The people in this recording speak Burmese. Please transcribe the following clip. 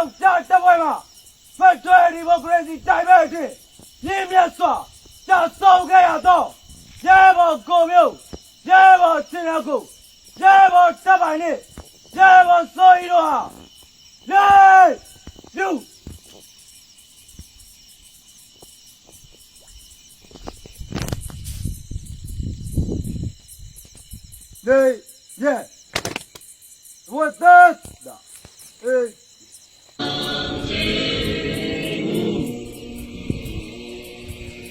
ယောက်ျားတစ်ပွဲမှာဖက်ဒရယ်ဒီမိုကရေစီတိုင်ပဲအဖြစ်ရင်းမြတ်စွာတဆောင်ခဲ့ရတော့ရဲဘော်ကိုမျိုးရဲဘော်ချင်းရောက်ကိုရဲဘော်တပ်ပိုင်နဲ့ရဲဘော်စိုးရီတို့ဟာလေလူ Nee, yeah. What that? Da. Hey.